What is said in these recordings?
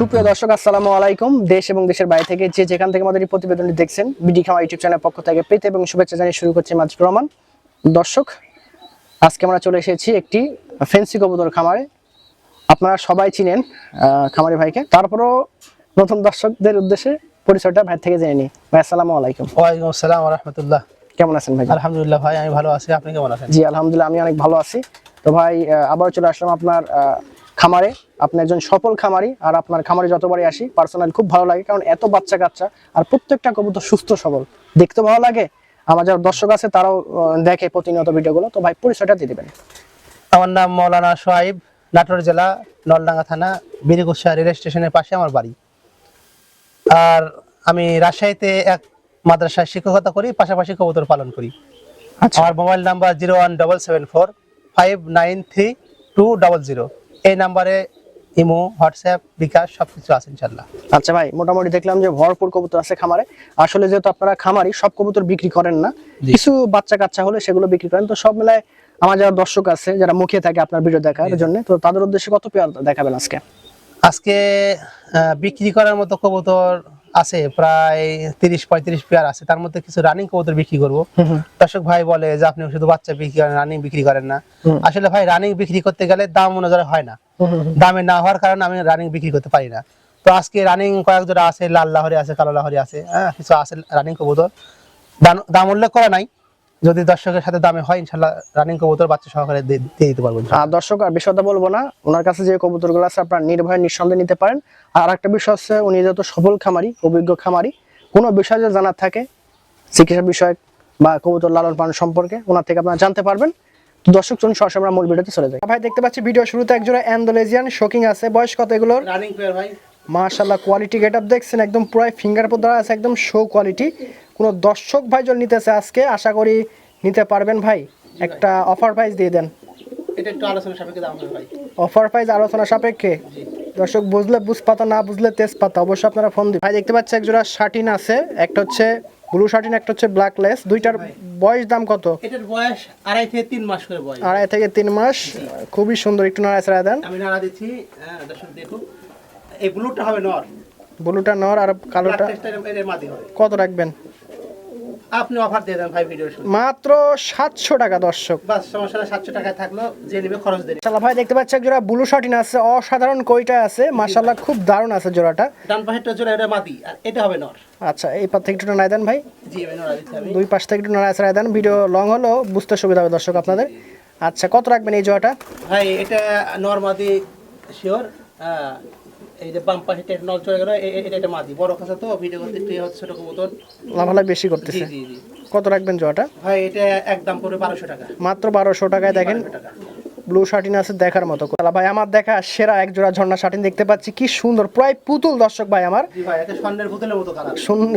সুপ্রিয় দর্শক আসসালামু আলাইকুম। দেশ এবং দেশের বাইরে থেকে যে যেখান থেকে আমাদের এই প্রতিবেদনটি দেখছেন বিডি খামা ইউটিউব চ্যানেলের পক্ষ থেকে পেতে এবং শুভেচ্ছা জানিয়ে শুরু করছি মাজিদুর রহমান। দর্শক আজকে আমরা চলে এসেছি একটি ফেন্সি কবুতর খামারে। আপনারা সবাই চিনেন খামারি ভাইকে। তারপরও নতুন দর্শকদের উদ্দেশ্যে পরিচয়টা ভাই থেকে জেনে নিই। ভাই আসসালামু আলাইকুম। ওয়ালাইকুম আসসালাম রহমতুল্লাহ। কেমন আছেন ভাই? আলহামদুলিল্লাহ ভাই আমি ভালো আছি। আপনি কেমন আছেন? জি আলহামদুলিল্লাহ আমি অনেক ভালো আছি। তো ভাই আবার চলে আসলাম আপনার খামারে আপনি একজন সফল খামারি আর আপনার খামারে যতবারই আসি পার্সোনাল খুব ভালো লাগে কারণ এত বাচ্চা কাচ্চা আর প্রত্যেকটা কবুতর সুস্থ সবল। দেখতে ভালো লাগে? আমার যারা দর্শক আছে তারাও দেখে প্রতিনিয়ত ভিডিওগুলো। তো ভাই পরিচয়টা দিয়ে দিবেন। আমার নাম মৌলানা সোহাইব নাটোর জেলা নলডাঙ্গা থানা বীরগুচ্ছা রেল স্টেশনের পাশে আমার বাড়ি। আর আমি রাজশাহীতে এক মাদ্রাসায় শিক্ষকতা করি পাশাপাশি কবুতর পালন করি। আচ্ছা। আমার mobile number zero one double seven four five nine three two double zero. এই নাম্বারে ইমো হোয়াটসঅ্যাপ বিকাশ সবকিছু আছে ইনশাল্লাহ আচ্ছা ভাই মোটামুটি দেখলাম যে ভরপুর কবুতর আছে খামারে। আসলে যেহেতু আপনারা খামারি সব কবুতর বিক্রি করেন না। কিছু বাচ্চা কাচ্চা হলে সেগুলো বিক্রি করেন। তো সব মেলায় আমার যারা দর্শক আছে যারা মুখিয়ে থাকে আপনার ভিডিও দেখার জন্য তো তাদের উদ্দেশ্যে কত পেয়ার দেখাবেন আজকে? আজকে বিক্রি করার মতো কবুতর আছে প্রায় তিরিশ পঁয়ত্রিশ পেয়ার আছে। তার মধ্যে কিছু রানিং কবুতর বিক্রি করব। দর্শক ভাই বলে যে আপনি শুধু বাচ্চা বিক্রি করেন রানিং বিক্রি করেন না। আসলে ভাই রানিং বিক্রি করতে গেলে দাম অনুযায়ী হয় না। দামে না হওয়ার কারণে আমি রানিং বিক্রি করতে পারি না। তো আজকে রানিং কয়েক জোড়া আছে লাল লাহরি আছে কালো লাহরি আছে হ্যাঁ কিছু আছে রানিং কবুতর। দাম- দাম উল্লেখ করা নাই। যদি দর্শকের সাথে দামে হয় ইনশাল্লাহ রানিং কবুতর বাচ্চা সহকারে দিয়ে দিতে পারব আর দর্শক আর বিষয়টা বলব না ওনার কাছে যে কবুতরগুলো আছে আপনার নির্ভয়ে নিঃসন্দেহে নিতে পারেন। আর একটা বিষয় হচ্ছে উনি যেহেতু সফল খামারি অভিজ্ঞ খামারি কোনো বিষয় যদি জানার থাকে চিকিৎসা বিষয়ক বা কবুতর লালন পালন সম্পর্কে ওনার থেকে আপনারা জানতে পারবেন। তো দর্শক চলুন সরাসরি আমরা মূল ভিডিওতে চলে যাই। ভাই দেখতে পাচ্ছি ভিডিও শুরুতে একজোড়া অ্যান্ডোলেজিয়ান শোকিং আছে। বয়স কত এগুলোর? রানিং পেয়ার ভাই। মাশাল্লাহ কোয়ালিটি গেট আপ দেখছেন একদম পুরো ফিঙ্গার পর দ্বারা আছে একদম শো কোয়ালিটি কোনো দর্শক ভাই যদি নিতেছে আজকে আশা করি নিতে পারবেন ভাই। একটা অফার প্রাইস দিয়ে দেন। এটা একটু আলোচনা সাপেক্ষে দাম ভাই। অফার প্রাইস আলোচনা সাপেক্ষে? দর্শক বুঝলে বুঝপাতা না বুঝলে তেজপাতা অবশ্যই আপনারা ফোন দিন ভাই দেখতে পাচ্ছি একজোড়া শার্টিন আছে একটা হচ্ছে ব্লু শার্টিন একটা হচ্ছে ব্ল্যাক লেস দুইটার বয়স দাম কত? এটার বয়স আড়াই থেকে তিন মাস করে বয়স। আড়াই থেকে তিন মাস। খুবই সুন্দর একটু নাড়ায় ছাড়া দেন। আমি নাড়া দিচ্ছি দর্শক দেখুন এই ব্লুটা হবে নর। ব্লুটা নর আর কালোটা কত রাখবেন? আপনি অফার দিয়ে দেন ভাই ভিডিও মাত্র সাতশো টাকা দর্শক। বাস সমস্যা থাকল যে নেবে খরচ ভাই দেখতে পাচ্ছি জোড়া ব্লু শার্টিন আছে অসাধারণ কইটা আছে মাশাল্লাহ খুব দারুণ আছে জোড়াটা। ডান পাশেরটা জোড়া এটা মাদি আর এটা হবে নর। আচ্ছা এই পাশ থেকে একটু নাই দেন ভাই। জি আমি নড়া দিচ্ছি দুই পাশ থেকে একটু নাড়ায় ছাড়ায় দেন ভিডিও লং হলেও বুঝতে সুবিধা হবে দর্শক আপনাদের। আচ্ছা কত রাখবেন এই জোড়াটা? ভাই এটা নর মাদি শিওর এই যে বাম পাশেটা নর চলে গেল এটা মাদি। বড় খাসা তো ভিডিও করতে হচ্ছে কবুতর লাভালাভ বেশি করতেছে। জি জি কত রাখবেন জোড়াটা ভাই এটা একদম বারোশো টাকা। মাত্র বারোশো টাকায় দেখেন। ব্লু শার্টিন আছে দেখার মতো। তাহলে ভাই আমার দেখা সেরা এক জোড়া ঝর্ণা শার্টিন দেখতে পাচ্ছি। কি সুন্দর প্রায় পুতুল দর্শক ভাই আমার। স্বর্ণের বোতলের মতো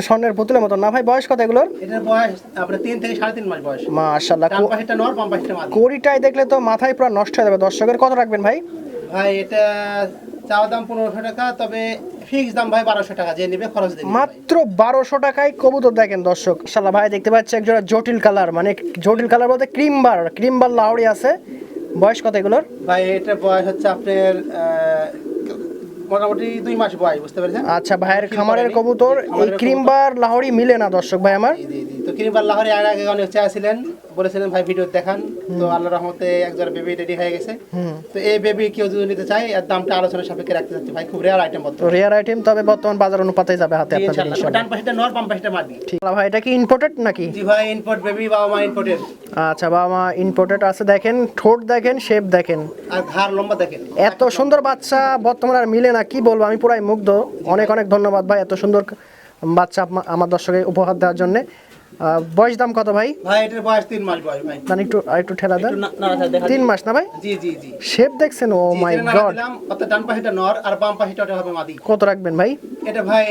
স্বর্ণের পুতুলের মতো। না ভাই বয়স কত এগুলোর? এটার বয়স আপনার তিন থেকে সাড়ে তিন মাস বয়স। মাশাল্লাহ কোরিটাই দেখলে তো মাথায় পুরো নষ্ট হয়ে যাবে। দর্শকের কত রাখবেন ভাই? ভাই এটা চাওয়া দাম পনেরোশো টাকা তবে ফিক্স দাম ভাই বারোশো টাকা যে নেবে খরচ দেবে মাত্র বারোশো টাকায় কবুতর দেখেন দর্শক শালা ভাই দেখতে পাচ্ছি একজোড়া জটিল কালার মানে জটিল কালার বলতে ক্রিম বার ক্রিম বার লাউড়ি আছে। বয়স কত এগুলোর? ভাই এটার বয়স হচ্ছে আপনার মোটামুটি দুই মাস বয়স বুঝতে পেরেছেন? আচ্ছা ভাইয়ের খামারের। কবুতর এই ক্রিম বার লাহড়ি মিলে না দর্শক ভাই আমার। তো কিরিম লাহরে আগে আগে অনেক চাইছিলেন বলেছিলেন ভাই ভিডিও দেখান। তো আল্লাহ রহমতে একজন বেবি রেডি হয়ে গেছে। তো এই বেবি কেউ যদি নিতে চায় এর দামটা আলোচনা সাপেক্ষে রাখতে চাচ্ছি। ভাই খুব রেয়ার আইটেম বর্তমানে। রেয়ার আইটেম তবে বর্তমান বাজার অনুপাতে যাবে হাতে আপনাদের ইনশাআল্লাহ। ডান পাশেটা নর বাম পাশেটা মাদি ঠিক। ভাই এটা কি ইম্পোর্টেড নাকি? জি ভাই ইনপোর্ট বেবি বাবা মা ইনপোর্টের আচ্ছা বাবা মা ইম্পোর্টেড আছে দেখেন। ঠোঁট দেখেন শেপ দেখেন। আর ঘাড় লম্বা দেখেন। এত সুন্দর বাচ্চা বর্তমানে আর মিলে না কি বলব আমি পুরাই মুগ্ধ। অনেক অনেক ধন্যবাদ ভাই এত সুন্দর বাচ্চা আমার দর্শকে উপহার দেওয়ার জন্য। বয়স দাম কত ভাই? ভাই এটার বয়স তিন মাস বয়স ভাই। মানে একটু একটু ঠেলা দেন। তিন মাস না ভাই? জি জি জি। শেপ দেখছেন? ও মাই গড দিলাম, ডান পাশেটা নর আর বাম পাশেটা হবে মাদি। কত রাখবেন ভাই? এটা ভাই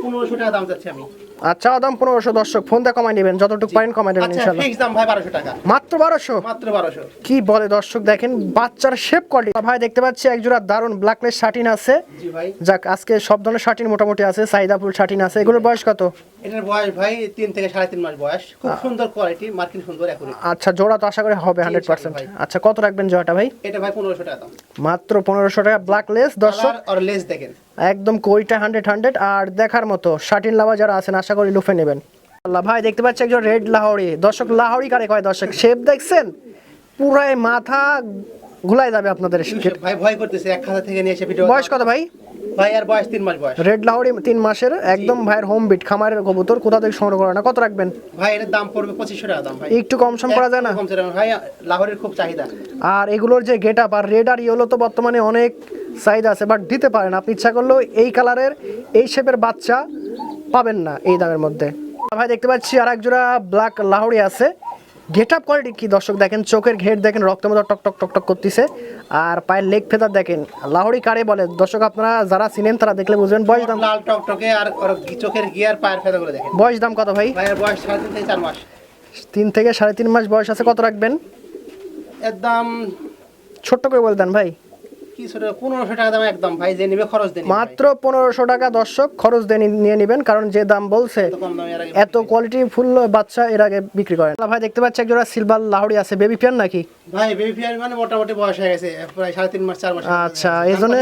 পনেরোশো টাকা দাম চাচ্ছি আমি। আচ্ছা দাম পনেরোশো দর্শক ফোন দিয়ে কমাই নেবেন যতটুকু পারেন কমাই নেবেন আচ্ছা ইনশাল্লাহ। ফিক্স দাম ভাই বারোশো টাকা। মাত্র বারোশো? মাত্র বারোশো। কি বলে দর্শক দেখেন বাচ্চার শেপ কোয়ালিটি ভাই দেখতে পাচ্ছি এক জোড়া দারুণ ব্ল্যাকলেস শার্টিন আছে। জি ভাই। যাক আজকে সব ধরনের শার্টিন মোটামুটি আছে সাইদাপুর শার্টিন আছে। এগুলোর বয়স কত? এটার বয়স ভাই তিন থেকে সাড়ে তিন মাস বয়স। খুব সুন্দর কোয়ালিটি মার্কিন সুন্দর একুরেট আচ্ছা জোড়া তো আশা করি হবে হান্ড্রেড পার্সেন্ট। ভাই। আচ্ছা কত রাখবেন জোড়াটা ভাই? এটা ভাই পনেরোশো টাকা দাম। মাত্র পনেরোশো টাকা ব্ল্যাকলেস দর্শক। আর লেস দেখেন। একদম কইটা হান্ড্রেড হান্ড্রেড। আর দেখার মতো শার্টিন লাভা যারা আছেন আশা করি লুফে নেবেন। আল্লাহ ভাই দেখতে পাচ্ছি একজন রেড লাহোরি। দর্শক লাহোরি কারে কয়? দর্শক শেপ দেখছেন? পুরাই মাথা ঘুলাই যাবে আপনাদের ভাই ভয় করতেছে এক খাতা থেকে নিয়ে এসে ভিডিও বয়স কত ভাই? ভাই আর বয়স তিন মাস বয়স। রেড লাহোরি তিন মাসের একদম ভাইয়ের হোম বিট খামারের কবুতর কোথা থেকে সংগ্রহ করা না কত রাখবেন? ভাই এটার দাম পড়বে পঁচিশশো টাকা দাম ভাই। একটু কম সম করা যায় না? কম ভাই লাহোরের খুব চাহিদা। আর এগুলোর যে গেট আপ আর রেড আর ইয়েলো তো বর্তমানে অনেক সাইজ আছে বাট দিতে পারেন। আপনি ইচ্ছা করলেও এই কালারের এই শেপের বাচ্চা পাবেন না এই দামের মধ্যে। ভাই দেখতে পাচ্ছি আর এক জোড়া ব্ল্যাক লাহোরি আছে। গেট আপ কোয়ালিটি কি দর্শক দেখেন? চোখের ঘেট দেখেন রক্তের মতো টক টক টক টক করতেছে। আর পায়ের লেগ ফেদার দেখেন লাহোরি কারে বলে? দর্শক আপনারা যারা চিনেন তারা দেখলে বুঝবেন বয়স দাম লাল টকটকে আর ওর চোখের গিয়ার পায়ের ফেদাগুলো দেখেন। বয়স দাম কত ভাই? ভাই এর বয়স সাড়ে তিন থেকে চার মাস। তিন থেকে সাড়ে তিন মাস বয়স আছে কত রাখবেন? এর দাম ছোট্ট করে বলে দেন ভাই। পনেরোশো টাকা দাম একদম ভাই যে নিবে খরচ দেন মাত্র পনেরোশো টাকা দর্শক খরচ নিয়ে নেবেন কারণ যে দাম বলছে এত কোয়ালিটি ফুল বাচ্চা এর আগে বিক্রি করেন। ভাই দেখতে পাচ্ছি একজোড়া সিলভার লাহড়ি আছে বেবি ফিয়ার নাকি? ভাই বেবি ফিয়ার মানে মোটামুটি বয়স হয়ে গেছে প্রায় সাড়ে তিন মাস চার মাস আচ্ছা এই জন্য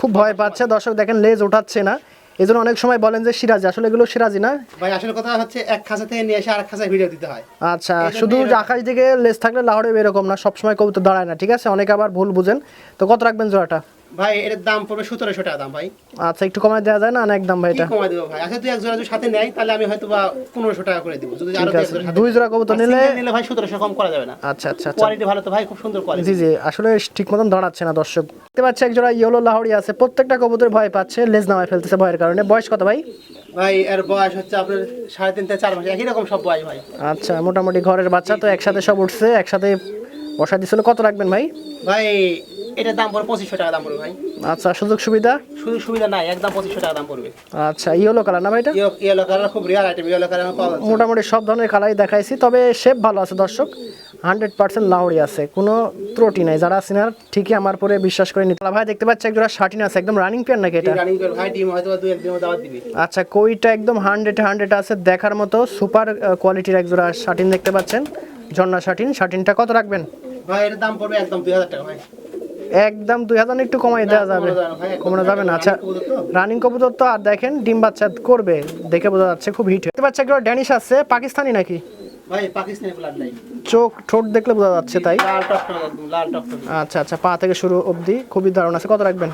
খুব ভয় পাচ্ছে দর্শক দেখেন লেজ ওঠাচ্ছে না। এই জন্য অনেক সময় বলেন যে সিরাজি আসলে এগুলো সিরাজি না? ভাই আসলে কথা হচ্ছে এক খাঁচা থেকে নিয়ে এসে আরেক খাঁচায় ভিডিও দিতে হয়। আচ্ছা শুধু আকাশ দিকে লেজ থাকলে লাহোরে এরকম না সবসময় কবুতর দাঁড়ায় না ঠিক আছে? অনেকে আবার ভুল বুঝেন। তো কত রাখবেন জোড়াটা? ভাই এর দাম পড়বে সতেরোশো টাকা দাম ভাই। আচ্ছা একটু কমায় দেওয়া যায় না? না একদম ভাই এটা? কমাই দেবো ভাই? আচ্ছা তুই এক জোড়া যদি সাথে নেয় তাহলে আমি হয়তো বা পনেরোশো টাকা করে দিব। যদি আরও দুই জোড়া জোড়া কবুতর নিলে নিলে ভাই সতেরোশো কম করা যাবে না। আচ্ছা আচ্ছা আচ্ছা। কোয়ালিটি ভালো তো ভাই খুব সুন্দর কোয়ালিটি জি জি আসলে ঠিক মতন দাঁড়াচ্ছে না দর্শক। দেখতে পাচ্ছি একজোড়া ইয়েলো লাহড়ি আছে। প্রত্যেকটা কবুতর ভয় পাচ্ছে লেজ নামায় ফেলতেছে ভয়ের কারণে। বয়স কত ভাই? ভাই এর বয়স হচ্ছে আপনার সাড়ে তিন থেকে চার মাস। একই রকম সব বয়স ভাই। আচ্ছা মোটামুটি ঘরের বাচ্চা তো একসাথে সব উঠছে একসাথে বসা দিছিল কত রাখবেন ভাই? ভাই এটার দাম পড়বে পঁচিশশো টাকা দাম পড়বে ভাই। আচ্ছা সুযোগ সুবিধা? শুধু সুবিধা নাই একদম পঁচিশশো টাকা দাম পড়বে। আচ্ছা ইয়েলো কালার না ভাই এটা? ইয়েলো কালার খুব রিয়ার আইটেম ইয়েলো কালার মোটামুটি সব ধরনের কালারই দেখাইছি তবে শেপ ভালো আছে দর্শক। হান্ড্রেড পার্সেন্ট লাউড়ি আছে কোনো ত্রুটি নাই। যারা সিনার ঠিকই আমার পরে বিশ্বাস করে নিতে ভাই দেখতে পাচ্ছি একজোড়া শার্টিন আছে একদম রানিং পেয়ার নাকি এটা? রানিং করে ভাই ডিম হয়তো দুই একদিনের দাওয়াত দিবি। আচ্ছা কইটা একদম হান্ড্রেড হান্ড্রেড আছে দেখার মতো সুপার কোয়ালিটির একজোড়া শার্টিন দেখতে পাচ্ছেন। ঝর্ণা শার্টিন শার্টিনটা কত রাখবেন? ভাই এর দাম পড়বে একদম দুই হাজার টাকা ভাই। একদম দুই হাজার একটু কমাই দেওয়া যাবে। কমানো যাবে না। আচ্ছা রানিং কবুতর তো। আর দেখেন ডিম বাচ্চা করবে দেখে বোঝা যাচ্ছে খুব হিট পাচ্ছি একটা ড্যানিশ আছে পাকিস্তানি নাকি? চোখ ঠোঁট দেখলে বোঝা যাচ্ছে তাই? আচ্ছা আচ্ছা পা থেকে শুরু অবধি খুবই দারুণ আছে। কত রাখবেন?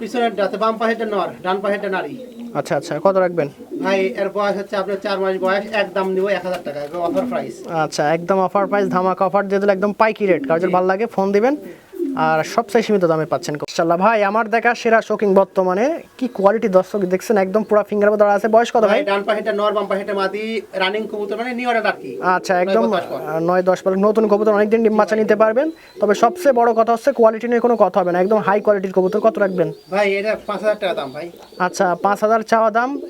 পিছনের বাম পাশেরটা নর ডান পাশেরটা নারী। আচ্ছা আচ্ছা কত রাখবেন? ভাই এর বয়স হচ্ছে আপনার চার মাস বয়স এক নিব এক হাজার টাকা অফার প্রাইস আচ্ছা একদম অফার প্রাইস ধামাকা অফার দিয়ে দিলে একদম পাইকি রেট কারোর ভালো লাগে ফোন দিবেন। আর সবচেয়ে সীমিত দামে পাচ্ছেন ইনশাল্লাহ ভাই আমার দেখা সেরা শোকিং বর্তমানে কি কোয়ালিটি দর্শক দেখছেন? একদম পুরো ফিঙ্গার মতো আছে। বয়স কত ভাই? ডান পাশেরটা নর বাম পাশেরটা মাদি রানিং কবুতর মানে আর কি। আচ্ছা একদম নয় বা দশ পর। আহ, নয় দশ পার নতুন কবুতর অনেকদিন ডিম বাচ্চা নিতে পারবেন। তবে সবচেয়ে বড় কথা হচ্ছে কোয়ালিটি নিয়ে কোনো কথা হবে না। একদম হাই কোয়ালিটির কবুতর। কত রাখবেন? ভাই এটা পাঁচ হাজার টাকা দাম ভাই। আচ্ছা পাঁচ হাজার চাওয়া দাম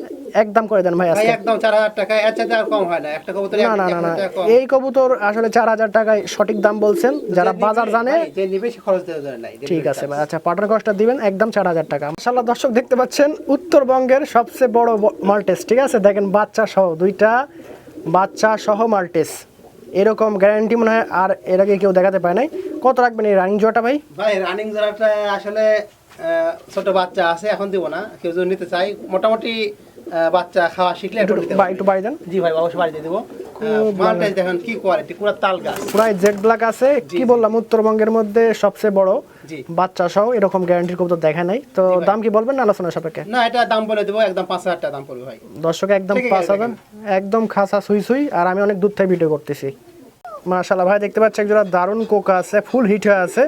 একদম করে দেন ভাই আজকে। একদম চার হাজার টাকা এর চাইতে আর কম হয় না। একটা কবুতর না না না এই কবুতর আসলে চার হাজার টাকায় সঠিক দাম বলছেন। যারা বাজার জানে যে নিবে সে খরচ নাই ঠিক আছে ভাই আচ্ছা পাটার কস্টটা দিবেন একদম চার হাজার টাকা। মাসাল্লাহ দর্শক দেখতে পাচ্ছেন উত্তরবঙ্গের সবচেয়ে বড় মাল্টেস ঠিক আছে? দেখেন বাচ্চা সহ দুইটা বাচ্চা সহ মাল্টেস। এরকম গ্যারান্টি মনে হয় আর এর আগে কেউ দেখাতে পায় নাই। কত রাখবেন এই রানিং জোয়াটা ভাই? ভাই রানিং জোড়াটা আসলে ছোট বাচ্চা আছে এখন দিব না। কেউ যদি নিতে চাই মোটামুটি বাচ্চা খাওয়া শিখলে একটু বাড়ি দেন। জি ভাই অবশ্যই বাড়ি দিয়ে দেবো। মালটাই দেখেন কি কোয়ালিটি পুরো তাল গাছ। জেড ব্ল্যাক আছে। কি বললাম উত্তরবঙ্গের মধ্যে সবচেয়ে বড় বাচ্চা সহ এরকম গ্যারান্টির কবুতর দেখা নাই। তো দাম কি বলবেন না আলোচনা সাপেক্ষে? না এটা দাম বলে দেবো একদম পাঁচ হাজার টাকা দাম পড়বে ভাই। দর্শক একদম পাঁচ হাজার। একদম খাসা সুই সুই আর আমি অনেক দূর থেকে ভিডিও করতেছি। মাশাল্লাহ ভাই দেখতে পাচ্ছি একজোড়া দারুণ কোকা আছে ফুল হিট হয়ে আছে।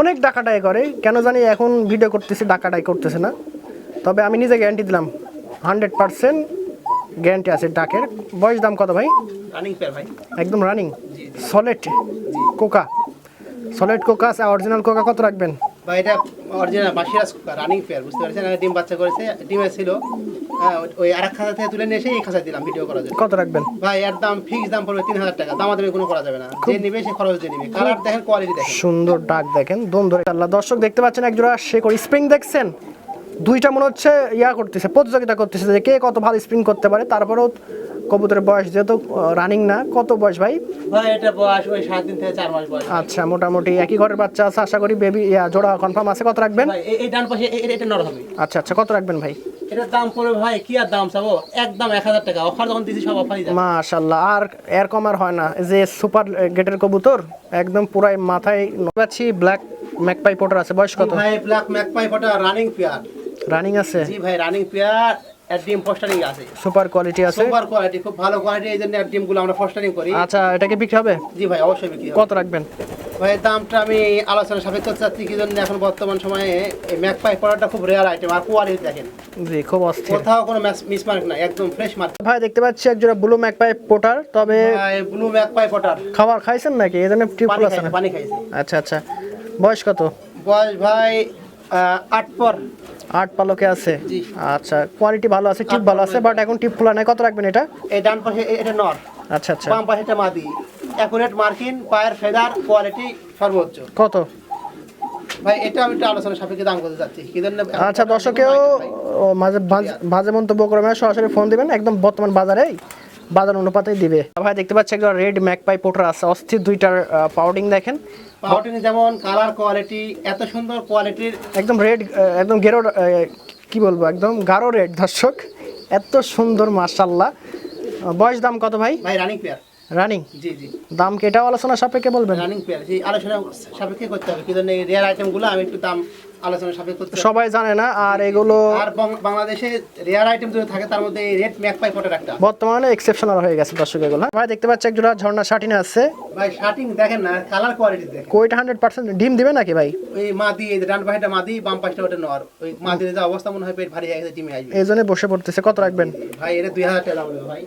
অনেক ডাকাটাই করে কেন জানি এখন ভিডিও করতেছি ডাকাটাই করতেছে না। তবে আমি নিজে গ্যারান্টি দিলাম। হান্ড্রেড পার্সেন্ট গ্যারান্টি আছে ডাকের। বয়স দাম কত ভাই? রানিং ভাই। একদম রানিং সলেট কোকা। সলেট কোকা আছে অরিজিনাল কোকা কত রাখবেন? বা এটা অরিজিনাল বাসিরাজ রানিং পেয়ার বুঝতে পারছেন? ডিম বাচ্চা করেছে ডিমে ছিল হ্যাঁ, ওই- আর এক খাঁচা থেকে তুলে নিয়ে এসে এই খাঁচায় দিলাম ভিডিও করার জন্য। কত রাখবেন? ভাই এর দাম ফিক্স দাম পড়বে তিন হাজার টাকা। দামাদামি কোনো করা যাবে না। যে নিবে সে খরচ দিয়ে নিবে। কালার দেখেন কোয়ালিটি দেখেন। সুন্দর ডাক দেখেন দম ধরে। আল্লাহ দর্শক দেখতে পাচ্ছেন একজোড়া শেকর স্প্রিং দেখছেন? দুইটা মনে হচ্ছে ইয়া করতেছে প্রতিযোগিতা করতেছে যে কে কত ভালো স্প্রিং করতে পারে। তারপরেও কবুতরের বয়স যেহেতু রানিং না কত বয়স ভাই? ভাই এটা বয়স ওই সাত দিন থেকে চার মাস বয়স। আচ্ছা মোটামুটি একই ঘরের বাচ্চা আছে আশা করি বেবি ইয়া জোড়া কনফার্ম আছে। কত রাখবেন? এই- এই ডান পাশে এটা নর হবে। আচ্ছা আচ্ছা কত রাখবেন ভাই? এটার দাম পড়বে ভাই কি আর দাম চাবো? একদম এক হাজার টাকা। অফার যখন দিছি সব অফারই মাশাল্লাহ আর এর কম আর হয় না। যে সুপার গেটের কবুতর একদম পুরাই মাথায় পাচ্ছি ব্ল্যাক ম্যাকপাই পোটার আছে। বয়স কত? ভাই black magpie photo running pair running আছে? জি ভাই রানিং পেয়ার ডিম পোস্টারিং আছে। সুপার কোয়ালিটি আছে? সুপার কোয়ালিটি খুব ভালো কোয়ালিটি এই জন্য এর ডিমগুলো আমরা পোস্টারিং করি। আচ্ছা এটা কি বিক্রি হবে? জি ভাই অবশ্যই বিক্রি কত রাখবেন? ভাই দামটা আমি আলোচনা সাপেক্ষ চাচ্ছি কি জন্য এখন বর্তমান সময়ে এই ম্যাকপাই পড়াটা খুব রেয়ার আইটেম আর কোয়ালিটি দেখেন। জি খুব অস্থির। কোথাও কোনো মিসমার্ক নাই একদম ফ্রেশ মার্ক ভাই দেখতে পাচ্ছি একজোড়া ব্লু ম্যাকপাই পোটার তবে ব্লু ম্যাকপাই পটার খাবার খাইছেন নাকি? এই জন্য টিউব পানি খাইছে। আচ্ছা আচ্ছা। বয়স কত? বয়স ভাই আট পর। আট পালকে আছে। আচ্ছা কোয়ালিটি ভালো আছে টিপ ভালো আছে বাট এখন টিপ খোলা নাই। কত রাখবেন এটা? এই ডান পাশে এটা নর। আচ্ছা আচ্ছা। বাম পাশে এটা মাদি। অ্যাকুরেট মার্কিন পায়ের ফেদার কোয়ালিটি সর্বোচ্চ। কত? ভাই এটা আমি একটু আলোচনা সাপেক্ষে দাম করতে চাচ্ছি। আচ্ছা দর্শকেও মাঝে মাঝে- মন্তব্য করবে না, সরাসরি ফোন দিবেন। একদম বর্তমান বাজারে বাজার অনুপাতেই দিবে। ভাই দেখতে পাচ্ছি একজন রেড ম্যাকপাই পোটার আছে। অস্থির দুইটার পাউডিং দেখেন। পাউডিং যেমন কালার কোয়ালিটি এত সুন্দর কোয়ালিটির একদম রেড একদম গেরো কি বলব একদম গাঢ় রেড দর্শক। এত সুন্দর মার্শাল্লাহ বয়স দাম কত ভাই? ভাই রানিং পেয়ার রানিং জি জি। দাম কি এটাও আলোচনা সাপেক্ষে বলবেন? রানিং পেয়ার সেই আলোচনা সাপেক্ষে করতে হবে। কি জন্য এই রেয়ার আইটেমগুলো আমি একটু দাম আলোচনা সাপেক্ষে। সবাই জানে না আর এগুলো আর বাংলাদেশে রেয়ার আইটেম থাকে তার মধ্যে এই রেড ম্যাক পাই পটের একটা। বর্তমানে এক্সেপশনাল হয়ে গেছে দর্শক এগুলো। ভাই দেখতে পাচ্ছি একজোড়া ঝর্ণা শাটিনে আছে। ভাই শার্টিং দেখেন না কালার কোয়ালিটি দেখেন। হান্ড্রেড পার্সেন্ট ডিম দিবে নাকি ভাই? ওই মাদি এই ডান পাশেটা মাদি বাম পাশটা ওটা নর। ওই মাদির যে অবস্থা মনে হয় পেট ভারী হয়ে গেছে টিমে আসবে। এই জন্য বসে পড়তেছে। কত রাখবেন? ভাই এটা দুই হাজার টাকা দাম নেবে ভাই।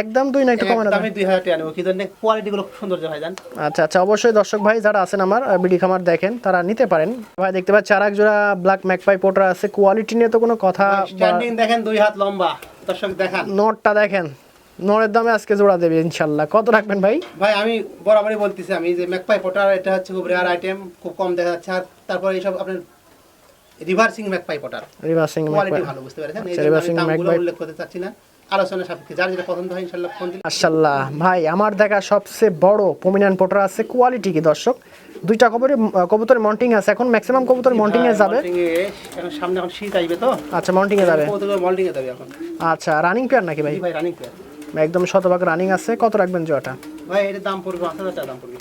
একদম দুই না একটু কমানো আমি দুই হাজার টাকা নেব। কি জন্য কোয়ালিটি গুলো খুব সুন্দর ভাই জান। আচ্ছা আচ্ছা অবশ্যই দর্শক ভাই যারা আছেন আমার বিডি খামার দেখেন তারা নিতে পারেন। ভাই দেখতে পাচ্ছি আর জোড়া ব্ল্যাক ম্যাকপাই পোটার আছে। কোয়ালিটি নিয়ে তো কোনো কথা স্ট্যান্ডিং দেখেন দুই হাত লম্বা। দর্শক দেখান। নটটা দেখেন। নরের দামে আজকে জোড়া দেবে ইনশাল্লাহ। কত রাখবেন ভাই? ভাই আমি বরাবরই বলতেছি আমি যে ম্যাকপাই পটার এটা হচ্ছে খুব রেয়ার আইটেম খুব কম দেখা যাচ্ছে। আর তারপরে এইসব আপনার রিভার্সিং ম্যাকপাই পটার রিভার্সিং কোয়ালিটি ভালো বুঝতে পারছেন? এই আচ্ছা, জন্য আমি দামগুলো উল্লেখ করতে চাচ্ছি না। আলোচনা সাপেক্ষে। যার যেটা পছন্দ হয় ইনশাল্লাহ ফোন দিলে। মাশাল্লাহ ভাই আমার দেখা সবচেয়ে বড় প্রমিনেন্ট পোটার আছে কোয়ালিটি কি দর্শক? দুইটা কবরে কবুতর মন্টিং আছে। এখন ম্যাক্সিমাম কবুতর মন্টিং এ যাবে। এখন সামনে এখন শীত আসবে তো। আচ্ছা মন্টিং এ যাবে মল্টিং এ যাবে এখন। আচ্ছা রানিং পেয়ার নাকি ভাই? ভাই রানিং পেয়ার একদম শতভাগ রানিং আছে। কত রাখবেন জোয়াটা? ভাই এটার দাম পড়বে পাঁচ হাজার টাকা দাম পড়বে।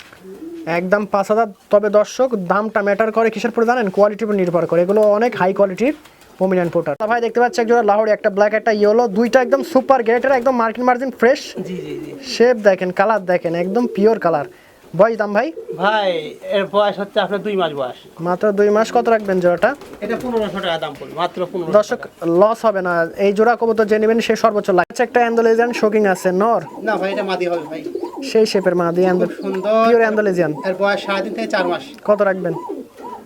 একদম পাঁচ হাজার। তবে দর্শক দামটা ম্যাটার করে কিসের উপরে জানেন? কোয়ালিটির উপর নির্ভর করে। এগুলো অনেক হাই কোয়ালিটির প্রমিনেন্ট পোটার ভাই দেখতে পাচ্ছি একজোড়া লাহোরি একটা ব্ল্যাক একটা ইয়েলো দুইটা একদম সুপার গ্রেটের একদম মার্কিন মার্জিন ফ্রেশ জি জি জি। শেপ দেখেন কালার দেখেন একদম পিওর কালার বয়স দাম ভাই? ভাই এর বয়স হচ্ছে আপনার দুই মাস বয়স। মাত্র দুই মাস কত রাখবেন জোড়াটা? এটা পনেরোশো টাকা দাম পড়বে মাত্র পনেরো দর্শক লস হবে না। এই জোড়া কবুতর যে নেবেন সে সর্বোচ্চ লাগে আচ্ছা, একটা অ্যান্ডোলেজিয়ান শোকিং আছে নর না ভাই এটা মাদি হবে ভাই। সেই শেপের মা দিয়ে সুন্দর। পিওর অ্যান্ডোলেজিয়ান এর বয়স সাড়ে তিন থেকে চার মাস। কত রাখবেন?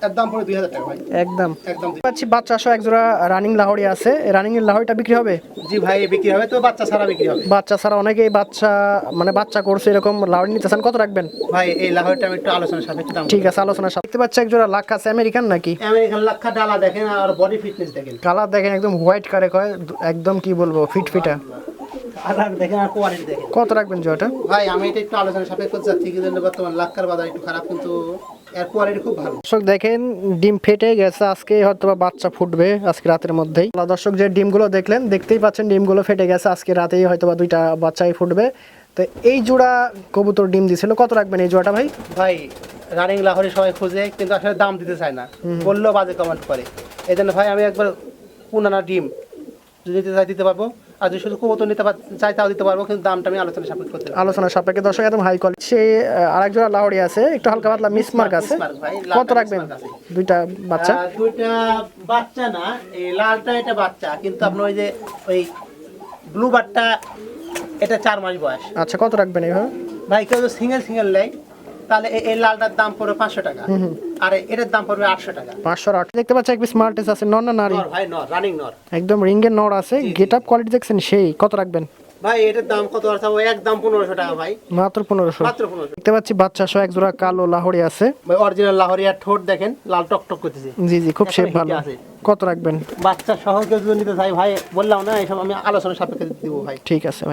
টাকা ভাই। একদম। একদম। পাচ্ছি বাচ্চা সহ এক জোড়া রানিং লাহোরি আছে। রানিং এর লাহোরিটা বিক্রি হবে? জি ভাই বিক্রি হবে তো বাচ্চা ছাড়া বিক্রি হবে। বাচ্চা ছাড়া অনেকেই বাচ্চা মানে বাচ্চা করছে এরকম লাহোরি নিতে চান কত রাখবেন? ভাই এই লাহোরটা আমি একটু আলোচনা সাপেক্ষে দাম ঠিক আছে আলোচনা সাথে দেখতে পাচ্ছি এক জোড়া লাখ আছে আমেরিকান নাকি? আমেরিকান লাক্ষা ডালা দেখেন আর বডি ফিটনেস দেখেন। কালার দেখেন একদম হোয়াইট কারে কয় একদম কি বলব ফিট ফিটা কত রাখবেন জোড়াটা? ভাই আমি এটা একটু আলোচনা সাপেক্ষ চাচ্ছি কিন্তু বর্তমান লাক্ষার বাজার একটু খারাপ কিন্তু এর কোয়ালিটি খুব ভালো। দর্শক দেখেন ডিম ফেটে গেছে। আজকে হয়তো বাচ্চা ফুটবে আজকে রাতের মধ্যেই। দর্শক যে ডিমগুলো দেখলেন দেখতেই পাচ্ছেন ডিমগুলো ফেটে গেছে। আজকে রাতেই হয়তো বা দুইটা বাচ্চাই ফুটবে। তো এই জোড়া কবুতর ডিম দিছিল। কত রাখবেন এই জোড়াটা ভাই? ভাই রানিং লাহোরে সবাই খুঁজে কিন্তু আসলে দাম দিতে চায় না। বললেও বাজে কমেন্ট করে। এই জন্য ভাই আমি একবার পুনানা ডিম যদি দিতে চাই দিতে পারব? আর যদি শুধু কবুতর নিতে চাই তাও দিতে পারব কিন্তু দামটা আমি আলোচনা সাপেক্ষ করতে। আলোচনা সাপেক্ষে দর্শক একদম হাই কোয়ালিটি সে আহ, আরেক জোড়া লাহোরি আছে একটু হালকা পাতলা মিসমার্ক আছে। কত রাখবেন? দুইটা বাচ্চা? দুইটা বাচ্চা না এই লালটা এটা বাচ্চা কিন্তু আপনার ওই যে ওই ব্লু বারটা এটা চার মাস বয়স। আচ্ছা কত রাখবেন এইভাবে ভাই কেউ সিঙ্গেল সিঙ্গেল নেয় তাহলে এই লালটার দাম পড়বে পাঁচশো টাকা। আর এটার দাম পড়বে আটশো টাকা। পাঁচশো আট। দেখতে পাচ্ছি এক স্মার্টেস আছে নর না নারী? নর ভাই নর রানিং নর। একদম রিঙ্গের নর আছে। গেট কোয়ালিটি দেখছেন সেই কত রাখবেন? ভাই এটার দাম কত আছে? ওই একদম পনেরোশো টাকা ভাই। মাত্র পনেরোশো। মাত্র পনেরোশো। দেখতে পাচ্ছি বাচ্চা সহ এক জোড়া কালো লাহোরি আছে। ভাই অরিজিনাল ঠোঁট দেখেন লাল টক টক করতেছে। জি জি খুব শেপ ভালো। আছে। কত রাখবেন? বাচ্চা সহ কেউ যদি নিতে চাই ভাই বললাম না এইসব আমি আলোচনা সাপেক্ষে দিব ভাই। ঠিক আছে